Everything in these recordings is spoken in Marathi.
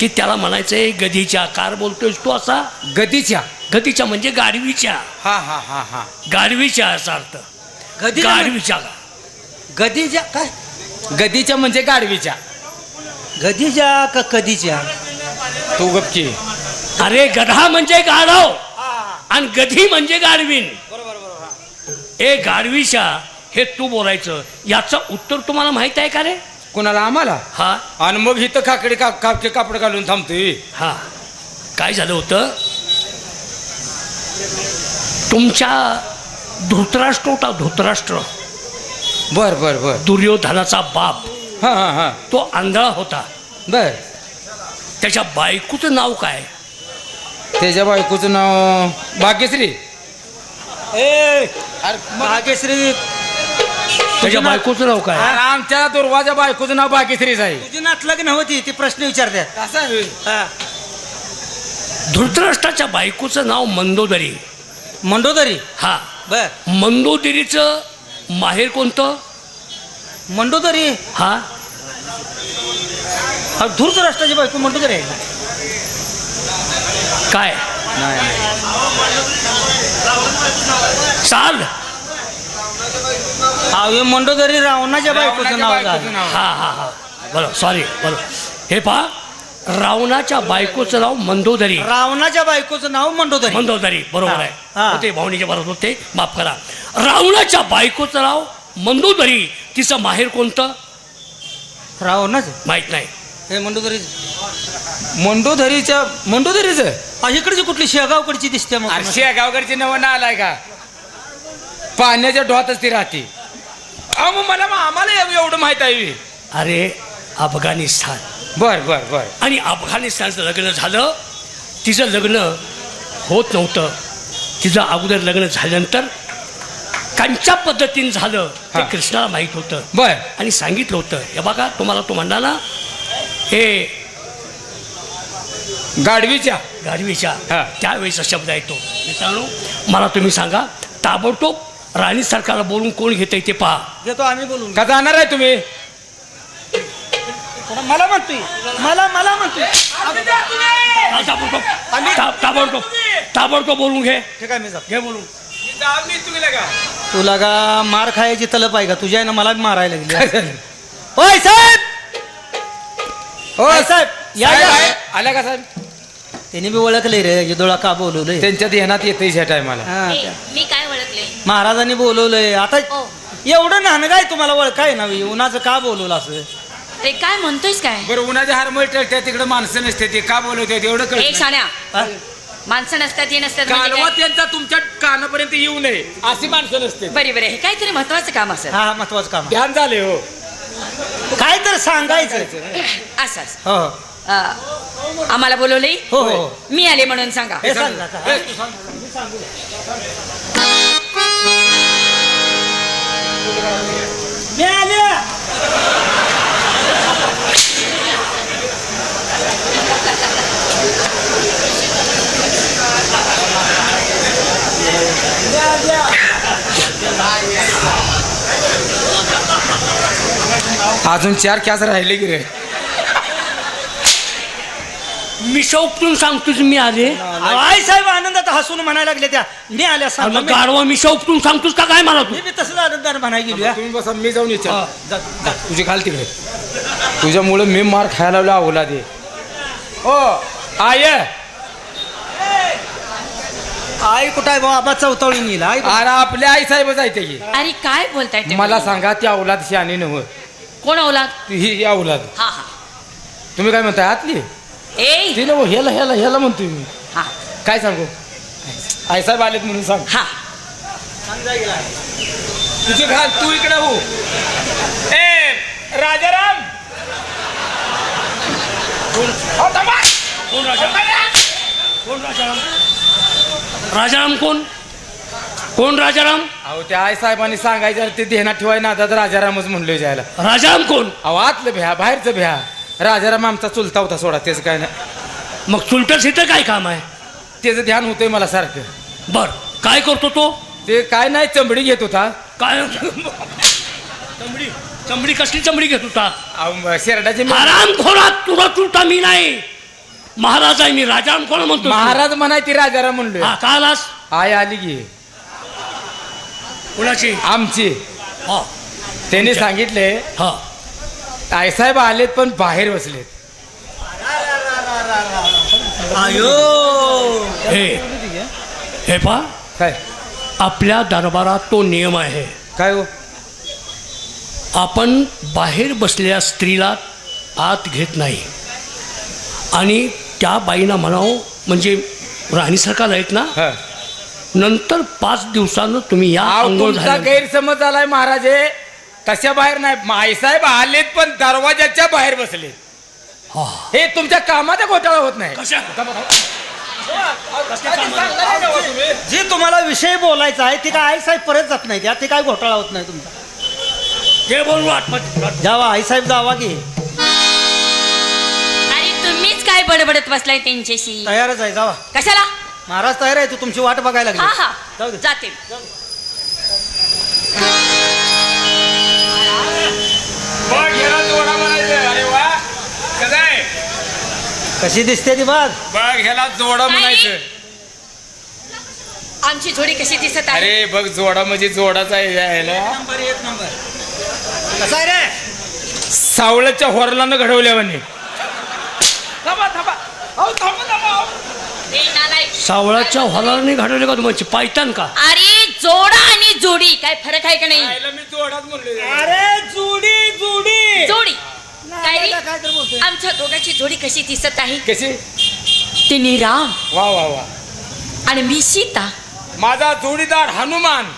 की त्याला म्हणायचंय गधीच्या कार बोलतोयस तू असा? गतीच्या गधीच्या म्हणजे गाडवीच्या हा हा हा हा. गाडवीच्या असा अर्थ. गदी गाडवीच्या गदीच्या काय? गदीच्या म्हणजे गाडवीच्या गदीच्या का कधीच्या? तू गपकी अरे गधा म्हणजे गाढव. आणि गधी म्हणजे गाडवीन ए गाडवीच्या हे तू बोलायचं. याचं उत्तर तुम्हाला माहीत आहे का रे? कुणाला आम्हाला? हा. आणि मग इथं काकडे का कापके कापड घालून थांबतोय. हा. काय झालं होतं? तुमच्या धृतराष्ट्र होता धृतराष्ट्र. बर बर बर. दुर्योधनाचा बाप. हा हा हा. तो आंधळा होता. बर. त्याच्या बायकोचं नाव काय? त्याच्या बायकोचं नाव भाग्यश्री. ए भाग्यश्री त्याच्या बायकोचं नाव काय? अरे आमच्या दुर्वाच्या बायकोचं नाव भाग्यश्रीच आहे तुझी नातलं की नव्हती ती प्रश्न विचारतात असं आहे. हा. धृतराष्ट्राच्या बायकोचं नाव मंदोदरी. मंडोदरी हा. बर. मंदोदरीचं माहेर कोणतं? मंडोदरी हा. हा, धूर्त राष्ट्राची बायको मंडोदरी आहे. का? काय नाही. चाल. हा हे मंडोदरी रावणाच्या बायकोचं नाव झालं. हा हा हा. बरं सॉरी बरं हे पहा रावणाच्या बायकोचं नाव मंदोदरी रावणाच्या बायकोचं नाव मंडोदरी. मंदोदरी बरोबर हा, आहे. हा. होते भावनीच्या बरोबर होते. माफ करा. रावणाच्या बायकोचं नाव मंदोदरी तिचं माहेर कोणतं? रावणाच. माहीत नाही. हे मंडोदरी मंडोदरीच्या मंडोदरीच? इकडची कुठली शेगावकडची दिसते मग. अरे गावकडची नवं ना आलाय का? पाण्याच्या डोहातच ती राहते. अहो मग मला मग आम्हाला एव- एवढं माहीत आहे अरे अफगाणिस्तान. बर बर बर. आणि अफगाणिस्तानचं लग्न झालं तिचं लग्न होत नव्हतं. तिचं अगोदर लग्न झाल्यानंतर कांच्या पद्धतीने झालं ते हा. कृष्णाला माहीत होतं. बर. आणि सांगितलं होतं हे बघा तुम्हाला तो म्हणला हे गाडवीच्या. गारवीच्या हा. त्यावेळेचा शब्द आहे तो. मित्रांनो मला तुम्ही सांगा ताबडतोब राणी सरकारला बोलून कोण घेतंय ते पहा. घेतो आम्ही बोलून का जाणार आहे तुम्ही? मला म्हणतोय. मला मला म्हणतोय. ताबडतोब ता- ताबडतोब ताबडतोब बोलून घे. ठीक आहे मी जातो. घे बोलून. तुला का मार खायची तलप आहे का? तुझ्या आईनं मला बी मारायला लागली? होय साहेब! हो काय साहेब! या या. आल्या का साहेब? त्यांनी बी ओळखले रे यदोळा का बोलवलंय? त्यांच्या ध्यानात येते ह्या टायमाला हा, ए, त्या- मी काय ओळखले महाराजांनी बोलवलंय. आता ओ. एवढं नानगाय तुम्हाला ओळखाय ना उन्हाचं का बोलवलं असं? ते काय म्हणतोयस काय? बरं उन्हाच्या हारमळ टळत्या तिकडे माणसं नसते ते का बोलवते एवढं एक कळत शाण्या. हा? माणसं नसतात हे नसतात म्हणजे कालवा काय? त्यांचा तुमच्या कानापर्यंत येऊ नये अशी माणसं नसते बरे बरे. हे काहीतरी महत्वाचं काम असेल. हा महत्वाचं काम. ध्यान झाले हो. काय तर सांगायचं असं असं. हो. आम्हाला बोलवले हो हो मी आले म्हणून सांगा. हे सांगा का? ए, तू सांग. मी आले. अजून चार कॅस राहिले की रे. मी उपटून सांगतोच मी आले. आई साहेब आनंदात हसून म्हणायला लागले त्या. मी आल्या सांगा मग गाढवा मी उपटून सांगतोस का काय मला तू? मी बी तसंच आनंदाने म्हणायला गेली. तुम्ही बसा मी जाऊन. विचार तुझी खाल तिकडे. तुझ्यामुळे मी मार खायला लावला अवला दे. ओ आय आई कुठं आहे बाबा चौताळून येईल आई अरे आपल्या आई आहे ते. की अरे काय बोलताय? मला सांगा ती अवलाद शानी नव. कोण ओलाद ही ही अवलाद हा हा. तुम्ही काय म्हणताय आतली? ए ती नव ह्याला ह्याला ह्याला म्हणतोय मी. हा. काय सांगू? आई साहेब आलेत म्हणून सांग. हा. तुझी घाल तू इकडे हो. ए राजाराम! हो, थांबा. कोण राजाराम कोण राजाराम? राजाराम कोण? कोण राजाराम? अहो त्या आई साहेबांनी सांगायचं ते ध्यानात ठेवाय ना आता तर राजारामच म्हणलो जायला. राजाराम कोण? अहो आतलं भ्या बाहेरचं भ्या. राजाराम आमचा चुलता होता सोडा त्याचं काय नाही. मग चुलटस इथं काय काम आहे? त्याचं ध्यान होतंय मला सारखं. बर काय करतो तो? ते काय नाही चंबडी घेत होता. काय? चमडी? चमडी कसली चमडी घेत होता? अहो, शेरडाचे आराम खोरात तुला चुलता मी नाही. महाराज आहे मी राजा कोण म्हणतो महाराज म्हणायची राजारा म्हणलोय. हा का आलास? आय आली की. कुणाची? आमची. हा. त्यांनी सांगितले हा. आईसाहेब आलेत पण बाहेर बसलेत. आयो. हे हे पा काय? आपल्या दरबारात तो नियम आहे. काय हो? आपण बाहेर बसलेल्या स्त्रीला आत घेत नाही. आणि त्या बाईना म्हणावं म्हणजे राणी सरकार आहेत ना? हा. नंतर पाच दिवसानं तुम्ही या तुमचा गैरसमज झालाय महाराजे. तशा बाहेर नाही. आईसाहेब आलेत पण दरवाजाच्या बाहेर बसले हा. हे तुमच्या कामाचा घोटाळा होत नाही. कशा? जे तुम्हाला विषय बोलायचा आहे ते काय आईसाहेब परत जात नाही त्या ते काय घोटाळा होत नाही तुमचा? जे बोलू आत्महत्या जावा आईसाहेब जावा की. अरे तुम्हीच काय बडबडत बसलाय त्यांच्याशी? तयारच आहे जावा. कशाला? महाराज तयार आहे तू तुमची वाट बघायला हा लागली. हा जाऊ दे. जाते. कशी दिसते ती बाग बघ ह्याला जोडा म्हणायचं. आमची जोडी कशी दिसत आहे? अरे बघ जोडा म्हणजे जोडाचा आहे ह्याला. नंबर एक नंबर. कसा आहे रे? सावळ्याच्या होरलानं घडवल्यावाने थांबा थांबा. अहो थांबा थांबा अहो. ए, नालायक. सावळाच्या हॉलाने घडवले का तुम्हाला पायतान का? अरे जोडा आणि जोडी. काय फरक आहे का नाही? मी जोडाच म्हणलोय अरे जुडी! जुडी. जोडी काय रे? काय तर बोलतोय. आमच्या दोघांची जोडी कशी दिसत आहे? कशी? तिने राम वा वा वा. आणि मी सीता. माझा जोडीदार हनुमान.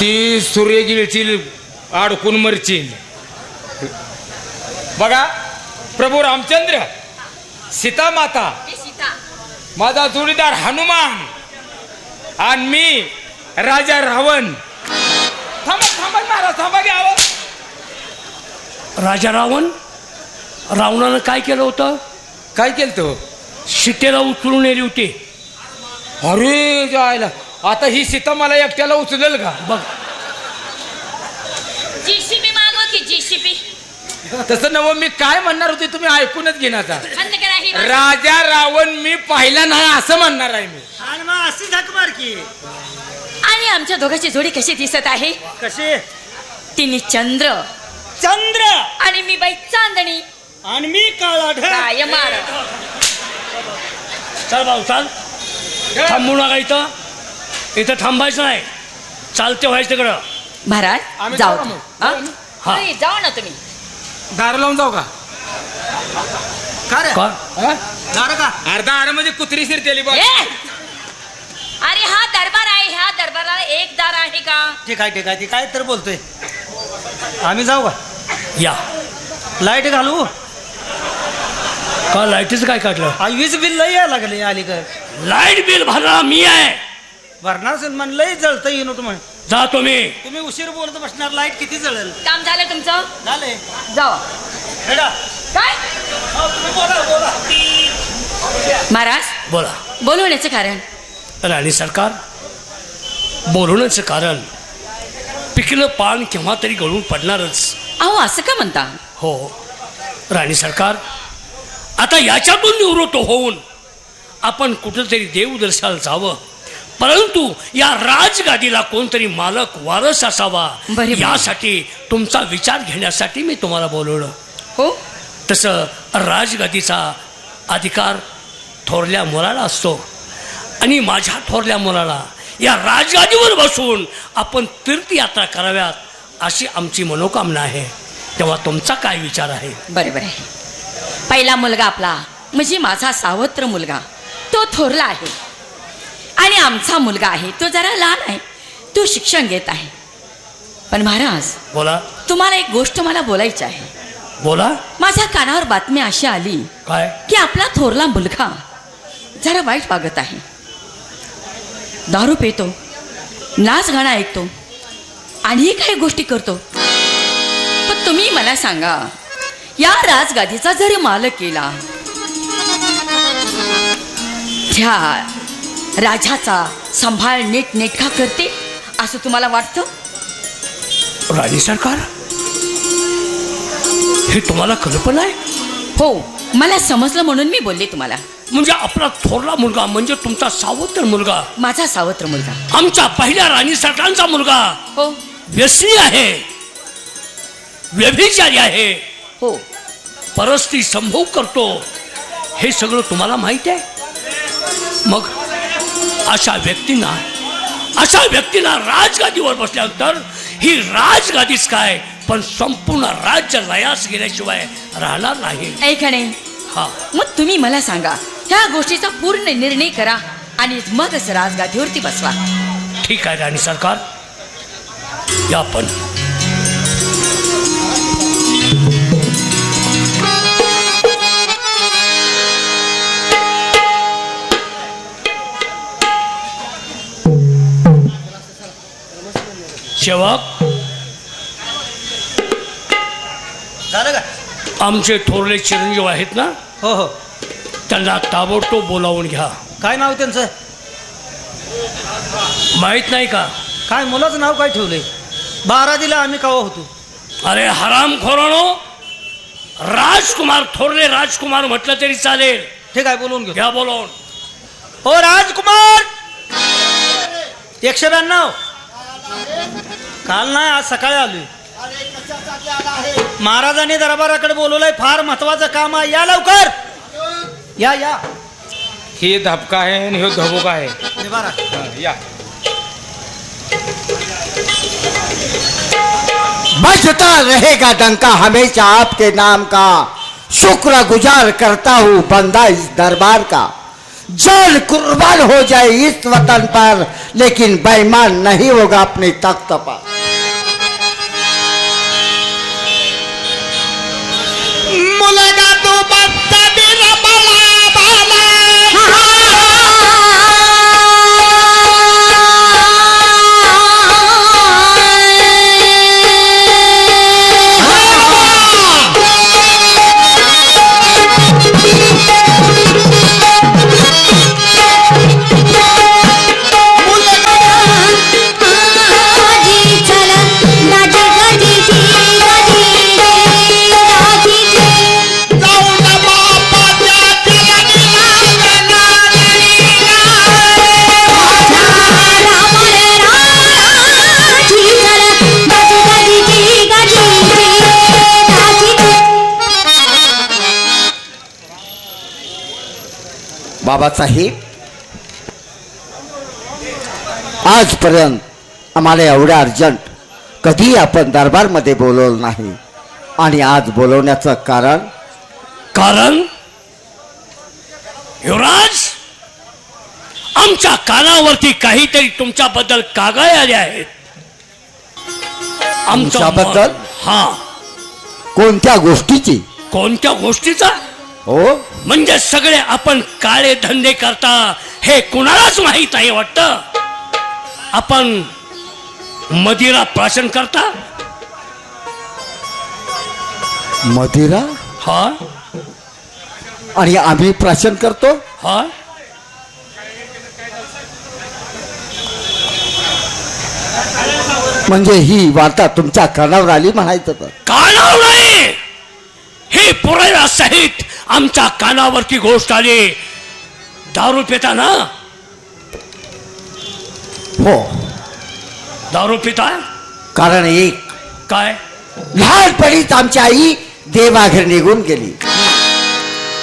ती सूर्यगिरीची अडकून मरचील बघा प्रभू रामचंद्र सीता माता. सीता. माझा जोडीदार हनुमान. आणि मी राजा रावण. महाराज थांबा घ्यावं राजा रावण रावणानं काय केलं होतं? काय केलं तो सीतेला उचलून नेली होती. अरे जायला. आता ही सीता मला एकट्याला उचलेल का? बघ. जीसीबी मागव की जीसीबी. तसं नव मी काय म्हणणार होते तुम्ही ऐकूनच घेण्याचा बंद करा ही बाजू. राजा रावण मी पाहिला नाही असं म्हणणार आहे मी. आणि मग अशी झक मार की. आणि आमच्या दोघांची जोडी कशी दिसत आहे? कशी? तिने चंद्र. चंद्र! आणि मी बाई चांदणी. आणि मी काळा ढग. काय मार. चल भाऊ चाल. थांबू नका इथं. इथं थांबायचं नाही. चालते व्हायचं तिकडं. महाराज आम्ही जाऊ जाऊ. मग. हा? हा. जाऊ ना तुम्ही. दार लावून जाऊ का? का रे? का? दार का? अर्धा आर म्हणजे कुत्री शिरतेली बघ. ए! अरे हा दरबार आहे ह्या दरबाराला एक दार आहे का? ठीक आहे ठीक आहे. ती काय तर बोलतोय. आम्ही जाऊ का? या. लाइट घालू? का लाईटीचं काय काढलं? हा वीज बिल लई यायला लागले अलीकडे. लाइट बिल भरणार मी आहे. भरणार असेल म्हण लई जळतं युनिट म्हण जातो मी. तुम्ही उशीर बोलत बसणार लाइट किती जळेल? काम झालं तुमचं? झाले. जावा. हेडा. काय? तुम्ही बोला बोला. महाराज? बोला. बोलवण्याचं कारण? राणी सरकार बोलवण्याचं कारण पिकलं पान केव्हा तरी गळून पडणारच. अहो असं का म्हणता? हो राणी सरकार आता याच्यातून निवृत्त होऊन आपण कुठंतरी देवदर्शनाला जावं. परंतु या राजगादीला कोणतरी मालक वारस असावा. यासाठी तुमचा विचार घेण्यासाठी मी तुम्हाला बोलवलं. हो? तसं राजगादीचा अधिकार थोरल्या मुलाला असतो. आणि माझ्या थोरल्या मुलाला या राजगादीवर बसून आपण तीर्थयात्रा कराव्यात अशी आमची मनोकामना आहे. तेव्हा तुमचा काय विचार आहे? बरोबर आहे. पहिला मुलगा आपला म्हणजे माझा सावत्र मुलगा तो थोरला आहे. आणि आमचा मुलगा आहे तो जरा लहान आहे तो शिक्षण घेत आहे. पण महाराज बोला. तुम्हाला एक गोष्ट मला बोलायची आहे. बोला. माझ्या कानावर बातमी अशी आली काय? की आपला थोरला मुलगा जरा वाईट वागत आहे. दारू पितो नाच गाणं ऐकतो आणि काही गोष्टी करतो. पण तुम्ही मला सांगा या राजगादीचा जरी मालक केला त्या राजाचा सांभाळ नीट नेटका करते असं तुम्हाला वाटतं? राणी सरकार? हे तुम्हाला कल्पना आहे? हो मला समजलं म्हणून मी बोलले तुम्हाला. म्हणजे आपला थोरला मुलगा म्हणजे तुमचा सावत्र मुलगा. माझा सावत्र मुलगा. आमच्या पहिल्या राणी सरकारांचा मुलगा. हो. व्यसनी आहे. व्यभिचारी आहे. हो. परस्त्री संभोग करतो. हे सगळं तुम्हाला माहीत आहे? मग अशा व्यक्तींना अशा व्यक्तींना राजगादीवर बसल्यानंतर ही राजगादीच काय? पण संपूर्ण राज्य लयास गेल्याशिवाय राहणार नाही. ऐकणे हा. मग तुम्ही मला सांगा ह्या गोष्टीचा पूर्ण निर्णय करा आणि मगच राजगादीवरती बसवा. ठीक आहे राणी सरकार. या पण. सेवक झालं का? आमचे थोरले चिरंजीव आहेत ना? हो हो. त्यांना ताबडतोब बोलावून घ्या. काय नाव त्यांचं? माहीत नाही का? काय मुलाचं नाव काय ठेवलंय? बारा दिला आम्ही कावा होतो. अरे हराम खोरानो राजकुमार थोरले राजकुमार म्हटलं तरी चालेल. ठीक आहे बोलवून घेऊ. घ्या बोलवून. हो राजकुमार! एकशे ब्याण्णव. काल नाही आज सकाळी आलोय. महाराजांनी दरबाराकडे बोलवलंय फार महत्वाचं काम आहे. या लवकर! या या। हे धबका आहे आणि हे धबोका आहे निवारा. हा, या। बजता रहेगा डंका हमेशा आपके नाम का। शुक्र गुजार करता हूँ बंदा इस दरबार का। जान कुर्बान हो जाए इस वतन पर लेकिन बेईमान नहीं होगा अपने तख्त पर। मुलगा बाबासाहेब आजपर्यंत आम्हाला एवढं अर्जंट कधी आपण दरबारमध्ये बोलवलं नाही. आणि आज बोलवण्याचं कारण? कारण? युवराज आमच्या कानावरती काहीतरी तुमच्याबद्दल कागाळ आले आहेत. आमचं मन- तुमच्याबद्दल? हा. कोणत्या गोष्टीची? कोणत्या गोष्टीचा? हो? म्हणजे सगळे आपण काळे धंदे करता हे कुणालाच माहीत आहे वाटतं? आपण मदिरा प्राशन करता? मदिरा? हा? आणि आम्ही प्राशन करतो? हा? म्हणजे ही वार्ता तुमच्या कानावर आली म्हणायचं तर. कानावर नाही हे पुराव्या सहित आमच्या कानावरती गोष्ट आली. दारू पिता ना? हो. दारू पिता? कारण एक. काय? लहानपणीच आमची आई देवाघर निघून गेली.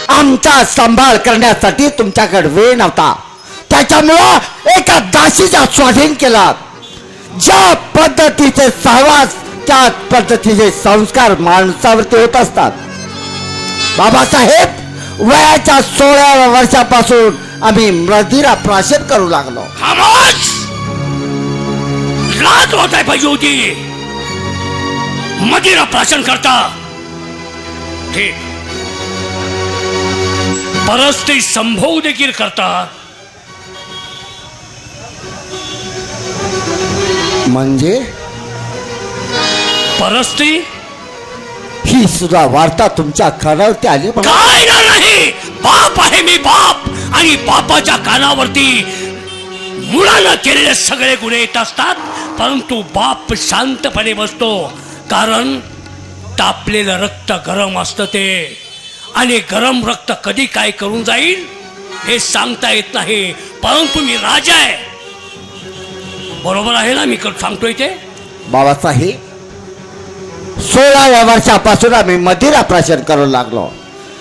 आमचा सांभाळ करण्यासाठी तुमच्याकडे वेळ नव्हता. त्याच्यामुळं एका दासीचा स्वाधीन केला. ज्या पद्धतीचे सहवास त्याच पद्धतीचे संस्कार माणसावरती होत असतात. बाबासाहेब वयाच्या सोळाव्या वर्षापासून आम्ही मदिरा प्राशन करू लागलो. खामोश लाज वाटाय पाहिजे होती मदिरा प्राशन करता. ठीक. परस्त्री संभोग देखील करता. म्हणजे? परस्त्री ही सुद्धा वार्ता तुमच्या कानावरती आली काय ना नाही? बाप आहे मी बाप. आणि बापाच्या कानावरती मुलानं केलेले सगळे गुन्हे येत असतात परंतु बाप शांतपणे बसतो. कारण तापलेलं रक्त गरम असतं ते. आणि गरम रक्त कधी काय करून जाईल हे सांगता येत नाही. परंतु मी राजा आहे. बरोबर आहे ना मी सांगतोय ते? बाबासाहेब सोळाव्या वर्षापासून आम्ही मदिरा प्राशन करू लागलो.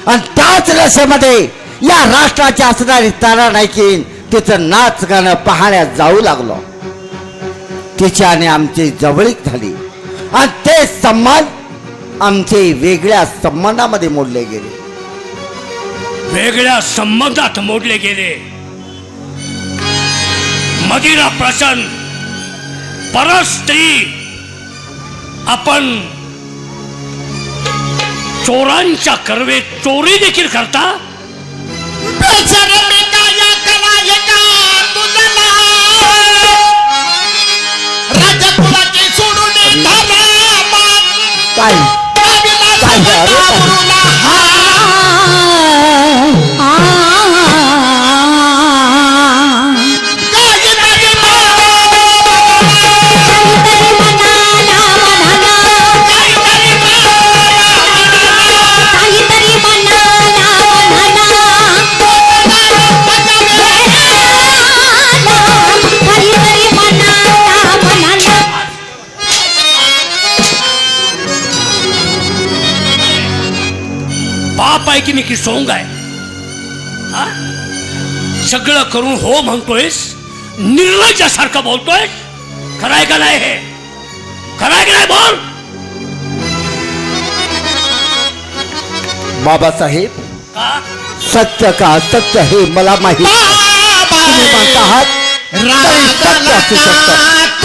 आणि त्याच रसेमध्ये या राष्ट्राची असणारी तारा नायकीन तिचं नाच गाणं पाहण्यात जाऊ लागलो. तिच्याने आमची जवळीक झाली. आणि ते सम्मान आमचे वेगळ्या संबंधामध्ये मोडले गेले. वेगळ्या संबंधात मोडले गेले. मदिरा प्रसन परस्त्री आपण चोरांच्या कर्वे चोरी देखील करता? की सोंग आहे. हा? सगळं करून हो म्हणतोयस निर्लज्जासारखं बोलतोय खरंय का नाही हे? खरंय का नाही बोल? बाबासाहेब का? सत्य का सत्य हे मला माहीत नाही. तुम्ही म्हणता आहात तरी सत्य असू शकतं.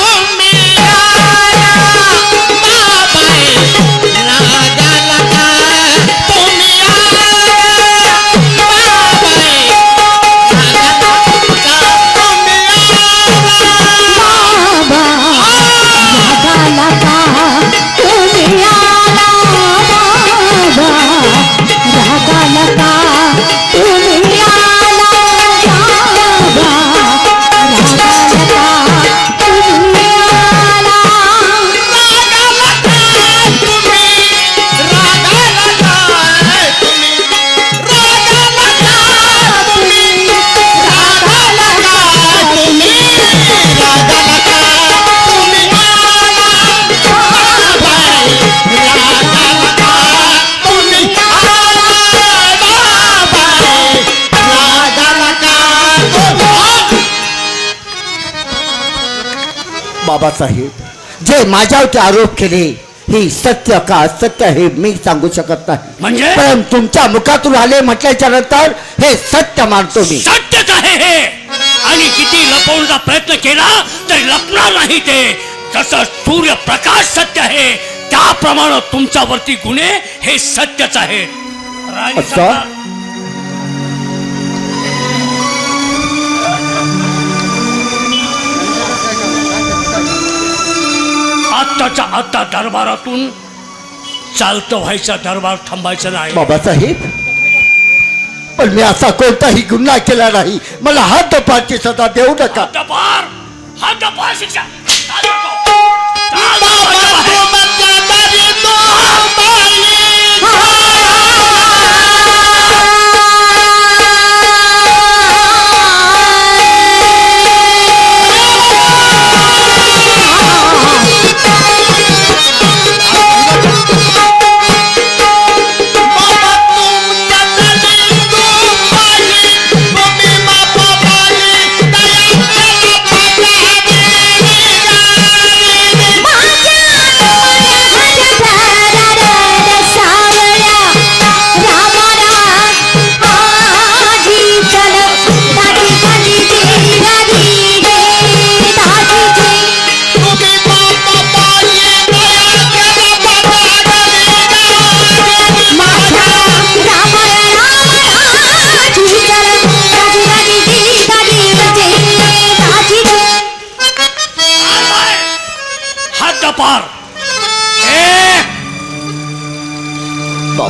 बाबासाहेब जे माझ्यावरती आरोप केले ही सत्य का असत्य हे मी सांगू शकत नाही. म्हणजे? पण तुमच्या मुखातून आले म्हटल्याच्या नंतर हे सत्य मानतो मी. सत्यच आहे हे? आणि किती लपवण्याचा प्रयत्न केला तरी लपणार नाही ते. जसं सूर्यप्रकाश सत्य आहे त्याप्रमाणे तुमच्यावरती गुन्हे हे सत्यच आहे आत्ताच्या आत्ता दरबारातून चालतं व्हायचा दरबार थांबायचा नाही बाबासाहेब पण मी असा कोणताही गुन्हा केला नाही मला हात पारची सदा देऊ नका शिक्षा चाल नको. चाल नको बाहेर.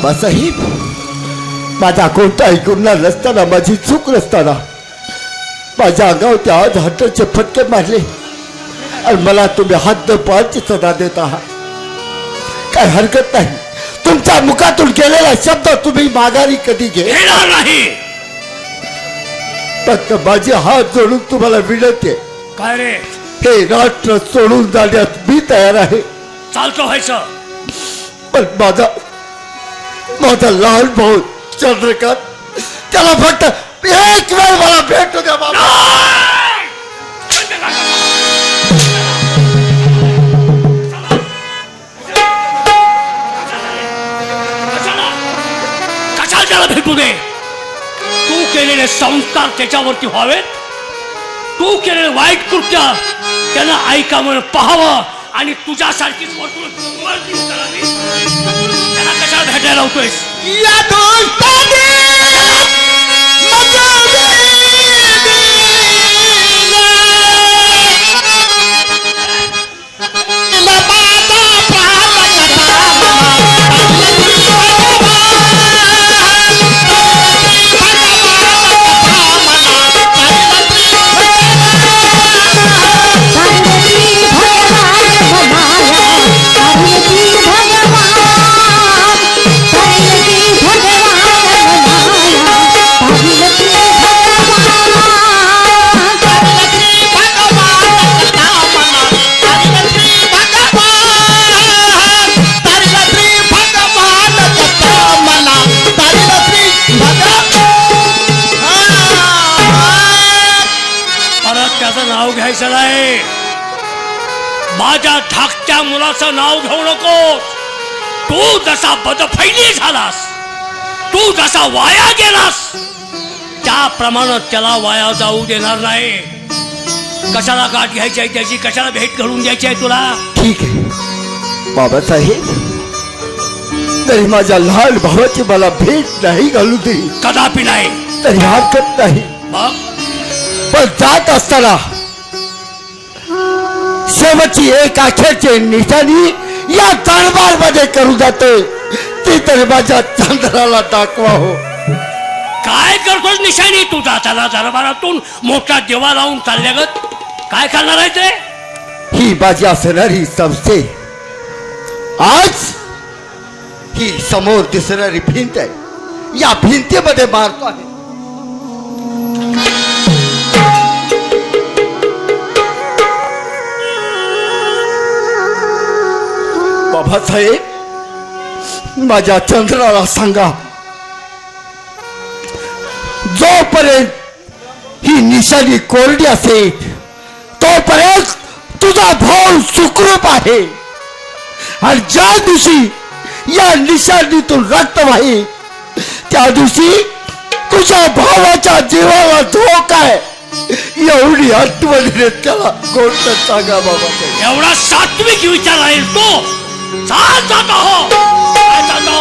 बाबासाहेब माझा कोणताही गुन्हा नसताना माझी चूक नसताना माझ्या अंगावर आज हट्टाचे फटके मारले. आणि मला तुम्ही हद्द पारची सदा देत आहात. काय हरकत नाही. तुमच्या मुखातून गेलेला शब्द तुम्ही माघारी कधी घेणार नाही. फक्त माझे हात जोडून तुम्हाला विनंती. काय रे? हे राष्ट्र सोडून जाण्यास मी तयार आहे. चालतो व्हायचं. पण माझा माझा लहान भाऊ चंद्रकांत. त्याला फक्त एक वेळ मला भेटू द्या बाबा. कशाला त्याला भेटू दे तू केलेले संस्कार त्याच्यावरती व्हावेत. तू केलेले वाईट कृत्य त्यानं ऐकामुळे पाहावं. आणि तुझ्यासारखीच वर्तुळ वर्तुळ करावी. त्याला कशाला भेटायला होतोयस मुलाचं नाव घेऊ नको तू जसा बदफैली झालास तू जसा वाया गेलास त्याप्रमाणे त्याला वाया जाऊ देणार नाही. कशाला गाठ घ्यायची आहे त्याची? कशाला भेट घालून द्यायची आहे तुला? ठीक आहे. बाबासाहेब तरी माझ्या लहान भावाची मला भेट नाही घालू दे. कदापि नाही. तरी हरकत नाही. मग? पण जात असताना शेवटची एक अखेरची निशाणी या दरबारमध्ये करू जाते. ती तरी माझ्या चंद्राला दाखवा हो काय करतोस निशाणी? तू जाताना दरबारातून मोठा देवा लावून चालल्यागत काय करणार आहे ते? ही माझी असणारी संस्थे. आज ही समोर दिसणारी भिंत आहे. या भिंतीमध्ये मारतो आहे बाबासाहेब माझ्या चंद्राला सांगा जोपर्यंत ही निशाणी कोरडी असेल तोपर्यंत तुझा भाऊ सुखरूप आहे. आणि ज्या दिवशी या निशाणीतून रक्त वाही त्या दिवशी तुझ्या भावाच्या जीवाला धोका आहे. एवढी आठवण त्याला. कोणतं सांगा बाबा एवढा सात्विक विचार आहे तो. चाल जाता हो। चाल जाता